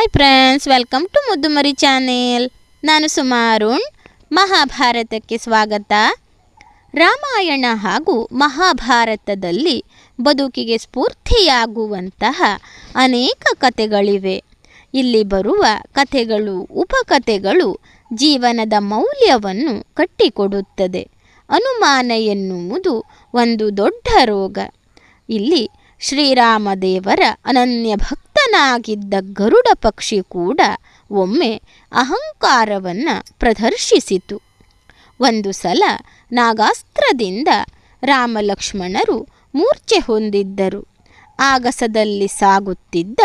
Hi friends welcome to Muddumari channel ನಾನು ಸುಮಾರುಣ್ ಮಹಾಭಾರತಕ್ಕೆ ಸ್ವಾಗತ. ರಾಮಾಯಣ ಹಾಗೂ ಮಹಾಭಾರತದಲ್ಲಿ ಬದುಕಿಗೆ ಸ್ಫೂರ್ತಿಯಾಗುವಂತಹ ಅನೇಕ ಕಥೆಗಳಿವೆ. ಇಲ್ಲಿ ಬರುವ ಕಥೆಗಳು, ಉಪಕಥೆಗಳು ಜೀವನದ ಮೌಲ್ಯವನ್ನು ಕಟ್ಟಿಕೊಡುತ್ತದೆ. ಅನುಮಾನ ಎನ್ನುವುದು ಒಂದು ದೊಡ್ಡ ರೋಗ. ಇಲ್ಲಿ ಶ್ರೀರಾಮದೇವರ ಅನನ್ಯ ಭಕ್ತನಾಗಿದ್ದ ಗರುಡ ಪಕ್ಷಿ ಕೂಡ ಒಮ್ಮೆ ಅಹಂಕಾರವನ್ನು ಪ್ರದರ್ಶಿಸಿತು. ಒಂದು ಸಲ ನಾಗಾಸ್ತ್ರದಿಂದ ರಾಮಲಕ್ಷ್ಮಣರು ಮೂರ್ಛೆ ಹೊಂದಿದ್ದರು. ಆಗಸದಲ್ಲಿ ಸಾಗುತ್ತಿದ್ದ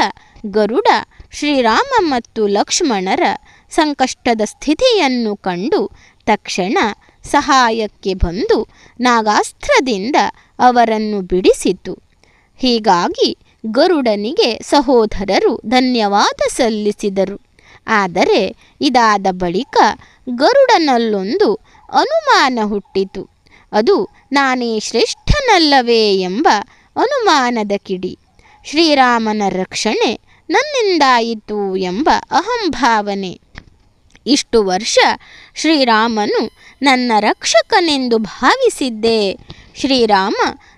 ಗರುಡ ಶ್ರೀರಾಮ ಮತ್ತು ಲಕ್ಷ್ಮಣರ ಸಂಕಷ್ಟದ ಸ್ಥಿತಿಯನ್ನು ಕಂಡು ತಕ್ಷಣ ಸಹಾಯಕ್ಕೆ ಬಂದು ನಾಗಾಸ್ತ್ರದಿಂದ ಅವರನ್ನು ಬಿಡಿಸಿತು. ಹೀಗಾಗಿ ಗರುಡನಿಗೆ ಸಹೋದರರು ಧನ್ಯವಾದ ಸಲ್ಲಿಸಿದರು. ಆದರೆ ಇದಾದ ಬಳಿಕ ಗರುಡನಲ್ಲೊಂದು ಅನುಮಾನ ಹುಟ್ಟಿತು. ಅದು ನಾನೇ ಶ್ರೇಷ್ಠನಲ್ಲವೇ ಎಂಬ ಅನುಮಾನದ ಕಿಡಿ. ಶ್ರೀರಾಮನ ರಕ್ಷಣೆ ನನ್ನಿಂದಾಯಿತು ಎಂಬ ಅಹಂಭಾವನೆ. ಇಷ್ಟು ವರ್ಷ ಶ್ರೀರಾಮನು ನನ್ನ ರಕ್ಷಕನೆಂದು ಭಾವಿಸಿದ್ದೆ. ಶ್ರೀರಾಮ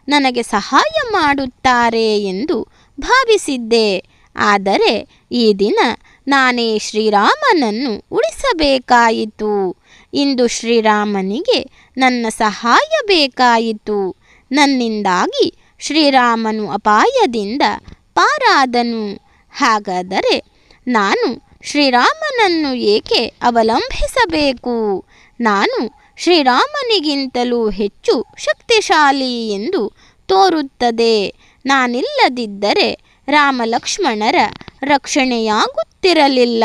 ನನಗೆ ಸಹಾಯ ಮಾಡುತ್ತಾರೆ ಎಂದು ಭಾವಿಸಿದ್ದೆ. ಆದರೆ ಈ ದಿನ ನಾನೇ ಶ್ರೀರಾಮನನ್ನು ಉಳಿಸಬೇಕಾಯಿತು. ಇಂದು ಶ್ರೀರಾಮನಿಗೆ ನನ್ನ ಸಹಾಯ ಬೇಕಾಯಿತು. ನನ್ನಿಂದಾಗಿ ಶ್ರೀರಾಮನು ಅಪಾಯದಿಂದ ಪಾರಾದನು. ಹಾಗಾದರೆ ನಾನು ಶ್ರೀರಾಮನನ್ನು ಏಕೆ ಅವಲಂಬಿಸಬೇಕು? ನಾನು ಶ್ರೀರಾಮನಿಗಿಂತಲೂ ಹೆಚ್ಚು ಶಕ್ತಿಶಾಲಿ ಎಂದು ತೋರುತ್ತದೆ. ನಾನಿಲ್ಲದಿದ್ದರೆ ರಾಮಲಕ್ಷ್ಮಣರ ರಕ್ಷಣೆಯಾಗುತ್ತಿರಲಿಲ್ಲ.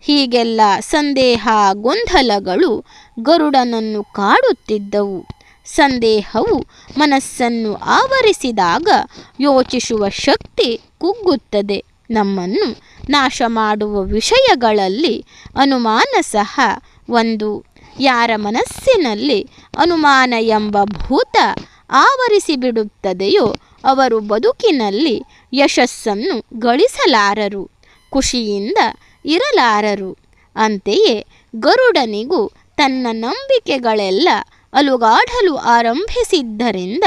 ಹೀಗೆಲ್ಲ ಸಂದೇಹ ಗೊಂದಲಗಳು ಗರುಡನನ್ನು ಕಾಡುತ್ತಿದ್ದವು. ಸಂದೇಹವು ಮನಸ್ಸನ್ನು ಆವರಿಸಿದಾಗ ಯೋಚಿಸುವ ಶಕ್ತಿ ಕುಗ್ಗುತ್ತದೆ. ನಮ್ಮನ್ನು ನಾಶ ಮಾಡುವ ವಿಷಯಗಳಲ್ಲಿ ಅನುಮಾನ ಸಹ ಒಂದು. ಯಾರ ಮನಸ್ಸಿನಲ್ಲಿ ಅನುಮಾನ ಎಂಬ ಭೂತ ಆವರಿಸಿಬಿಡುತ್ತದೆಯೋ ಅವರು ಬದುಕಿನಲ್ಲಿ ಯಶಸ್ಸನ್ನು ಗಳಿಸಲಾರರು, ಖುಷಿಯಿಂದ ಇರಲಾರರು. ಅಂತೆಯೇ ಗರುಡನಿಗೂ ತನ್ನ ನಂಬಿಕೆಗಳೆಲ್ಲ ಅಲುಗಾಡಲು ಆರಂಭಿಸಿದ್ದರಿಂದ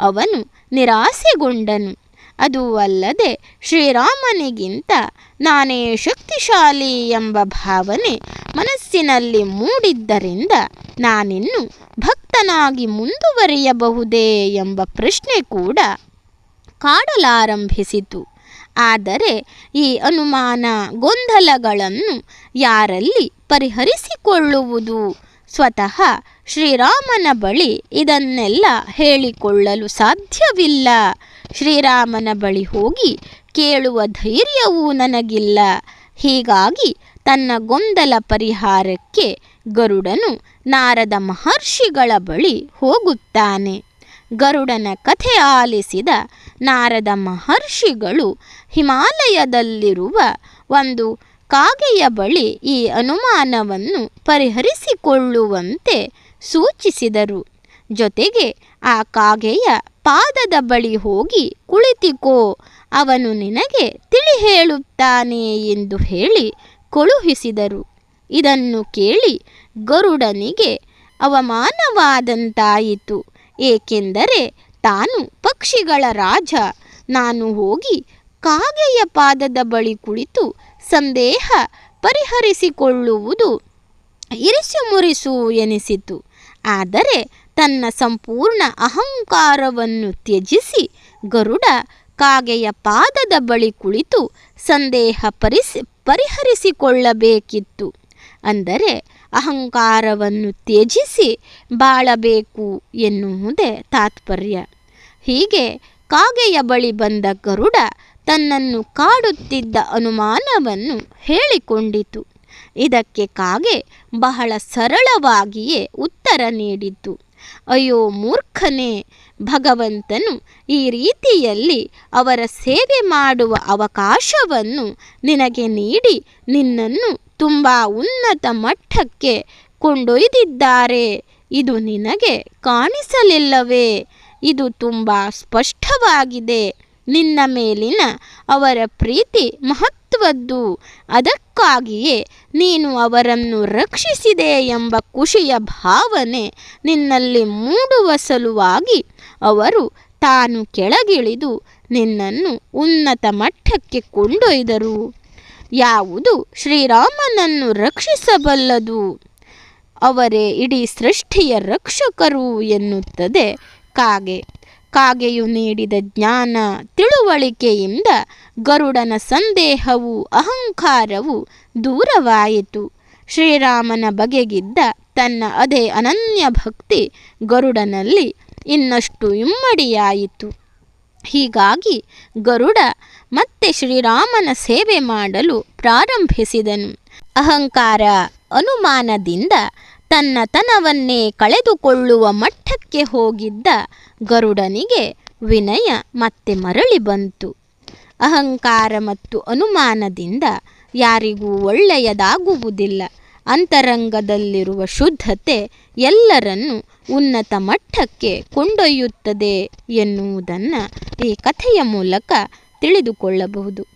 ಅವನು ನಿರಾಸೆಗೊಂಡನು. ಅದು ಅಲ್ಲದೆ ಶ್ರೀರಾಮನಿಗಿಂತ ನಾನೇ ಶಕ್ತಿಶಾಲಿ ಎಂಬ ಭಾವನೆ ಮನಸ್ಸಿನಲ್ಲಿ ಮೂಡಿದ್ದರಿಂದ ನಾನಿನ್ನು ಭಕ್ತನಾಗಿ ಮುಂದುವರಿಯಬಹುದೇ ಎಂಬ ಪ್ರಶ್ನೆ ಕೂಡ ಕಾಡಲಾರಂಭಿಸಿತು. ಆದರೆ ಈ ಅನುಮಾನ ಗೊಂದಲಗಳನ್ನು ಯಾರಲ್ಲಿ ಪರಿಹರಿಸಿಕೊಳ್ಳುವುದು? ಸ್ವತಃ ಶ್ರೀರಾಮನ ಬಳಿ ಇದನ್ನೆಲ್ಲ ಹೇಳಿಕೊಳ್ಳಲು ಸಾಧ್ಯವಿಲ್ಲ. ಶ್ರೀರಾಮನ ಬಳಿ ಹೋಗಿ ಕೇಳುವ ಧೈರ್ಯವೂ ನನಗಿಲ್ಲ. ಹೀಗಾಗಿ ತನ್ನ ಗೊಂದಲ ಪರಿಹಾರಕ್ಕೆ ಗರುಡನು ನಾರದ ಮಹರ್ಷಿಗಳ ಬಳಿ ಹೋಗುತ್ತಾನೆ. ಗರುಡನ ಕಥೆ ಆಲಿಸಿದ ನಾರದ ಮಹರ್ಷಿಗಳು ಹಿಮಾಲಯದಲ್ಲಿರುವ ಒಂದು ಕಾಗೆಯ ಬಳಿ ಈ ಅನುಮಾನವನ್ನು ಪರಿಹರಿಸಿಕೊಳ್ಳುವಂತೆ ಸೂಚಿಸಿದರು. ಜೊತೆಗೆ ಆ ಕಾಗೆಯ ಪಾದದ ಬಳಿ ಹೋಗಿ ಕುಳಿತಿಕೋ, ಅವನು ನಿನಗೆ ತಿಳಿ ಹೇಳುತ್ತಾನೆ ಎಂದು ಹೇಳಿ ಕಳುಹಿಸಿದರು. ಇದನ್ನು ಕೇಳಿ ಗರುಡನಿಗೆ ಅವಮಾನವಾದಂತಾಯಿತು. ಏಕೆಂದರೆ ತಾನು ಪಕ್ಷಿಗಳ ರಾಜ. ನಾನು ಹೋಗಿ ಕಾಗೆಯ ಪಾದದ ಬಳಿ ಕುಳಿತು ಸಂದೇಹ ಪರಿಹರಿಸಿಕೊಳ್ಳುವುದು. ಇರಿಸು ಮುರಿಸು ಎನಿಸಿತು. ಆದರೆ ತನ್ನ ಸಂಪೂರ್ಣ ಅಹಂಕಾರವನ್ನು ತ್ಯಜಿಸಿ ಗರುಡ ಕಾಗೆಯ ಪಾದದ ಬಳಿ ಕುಳಿತು ಸಂದೇಹ ಪರಿಸಿ, ಪರಿಹರಿಸಿಕೊಳ್ಳಬೇಕಿತ್ತು. ಅಂದರೆ ಅಹಂಕಾರವನ್ನು ತ್ಯಜಿಸಿ ಬಾಳಬೇಕು ಎನ್ನುವುದೇ ತಾತ್ಪರ್ಯ. ಹೀಗೆ ಕಾಗೆಯ ಬಳಿ ಬಂದ ಗರುಡ ತನ್ನನ್ನು ಕಾಡುತ್ತಿದ್ದ ಅನುಮಾನವನ್ನು ಹೇಳಿಕೊಂಡಿತು. ಇದಕ್ಕೆ ಕಾಗೆ ಬಹಳ ಸರಳವಾಗಿಯೇ ಉತ್ತರ ನೀಡಿತು. ಅಯ್ಯೋ ಮೂರ್ಖನೇ, ಭಗವಂತನು ಈ ರೀತಿಯಲ್ಲಿ ಅವರ ಸೇವೆ ಮಾಡುವ ಅವಕಾಶವನ್ನು ನಿನಗೆ ನೀಡಿ ನಿನ್ನನ್ನು ತುಂಬ ಉನ್ನತ ಮಟ್ಟಕ್ಕೆ ಕೊಂಡೊಯ್ದಿದ್ದಾರೆ. ಇದು ನಿನಗೆ ಕಾಣಿಸಲಿಲ್ಲವೇ? ಇದು ತುಂಬ ಸ್ಪಷ್ಟವಾಗಿದೆ. ನಿನ್ನ ಮೇಲಿನ ಅವರ ಪ್ರೀತಿ ಮಹತ್ವದ್ದು. ಅದಕ್ಕಾಗಿಯೇ ನೀನು ಅವರನ್ನು ರಕ್ಷಿಸಿದೆ ಎಂಬ ಖುಷಿಯ ಭಾವನೆ ನಿನ್ನಲ್ಲಿ ಮೂಡುವ ಸಲುವಾಗಿ ಅವರು ತಾನು ಕೆಳಗಿಳಿದು ನಿನ್ನನ್ನು ಉನ್ನತ ಮಟ್ಟಕ್ಕೆ ಕೊಂಡೊಯ್ದರು. ಯಾವುದು ಶ್ರೀರಾಮನನ್ನು ರಕ್ಷಿಸಬಲ್ಲದು? ಅವರೇ ಇಡೀ ಸೃಷ್ಟಿಯ ರಕ್ಷಕರು ಎನ್ನುತ್ತದೆ ಕಾಗೆ. ಕಾಗೆಯು ನೀಡಿದ ಜ್ಞಾನ, ತಿಳುವಳಿಕೆಯಿಂದ ಗರುಡನ ಸಂದೇಹವು ಅಹಂಕಾರವು ದೂರವಾಯಿತು. ಶ್ರೀರಾಮನ ಬಗೆಗಿದ್ದ ತನ್ನ ಅದೇ ಅನನ್ಯ ಭಕ್ತಿ ಗರುಡನಲ್ಲಿ ಇನ್ನಷ್ಟು ಇಮ್ಮಡಿಯಾಯಿತು. ಹೀಗಾಗಿ ಗರುಡ ಮತ್ತೆ ಶ್ರೀರಾಮನ ಸೇವೆ ಮಾಡಲು ಪ್ರಾರಂಭಿಸಿದನು. ಅಹಂಕಾರ ಅನುಮಾನದಿಂದ ತನ್ನ ತನವನ್ನೇ ಕಳೆದುಕೊಳ್ಳುವ ಮಟ್ಟಕ್ಕೆ ಹೋಗಿದ್ದ ಗರುಡನಿಗೆ ವಿನಯ ಮತ್ತೆ ಮರಳಿ ಬಂತು. ಅಹಂಕಾರ ಮತ್ತು ಅನುಮಾನದಿಂದ ಯಾರಿಗೂ ಒಳ್ಳೆಯದಾಗುವುದಿಲ್ಲ. ಅಂತರಂಗದಲ್ಲಿರುವ ಶುದ್ಧತೆ ಎಲ್ಲರನ್ನು ಉನ್ನತ ಮಟ್ಟಕ್ಕೆ ಕೊಂಡೊಯ್ಯುತ್ತದೆ ಎನ್ನುವುದನ್ನು ಈ ಕಥೆಯ ಮೂಲಕ ತಿಳಿದುಕೊಳ್ಳಬಹುದು.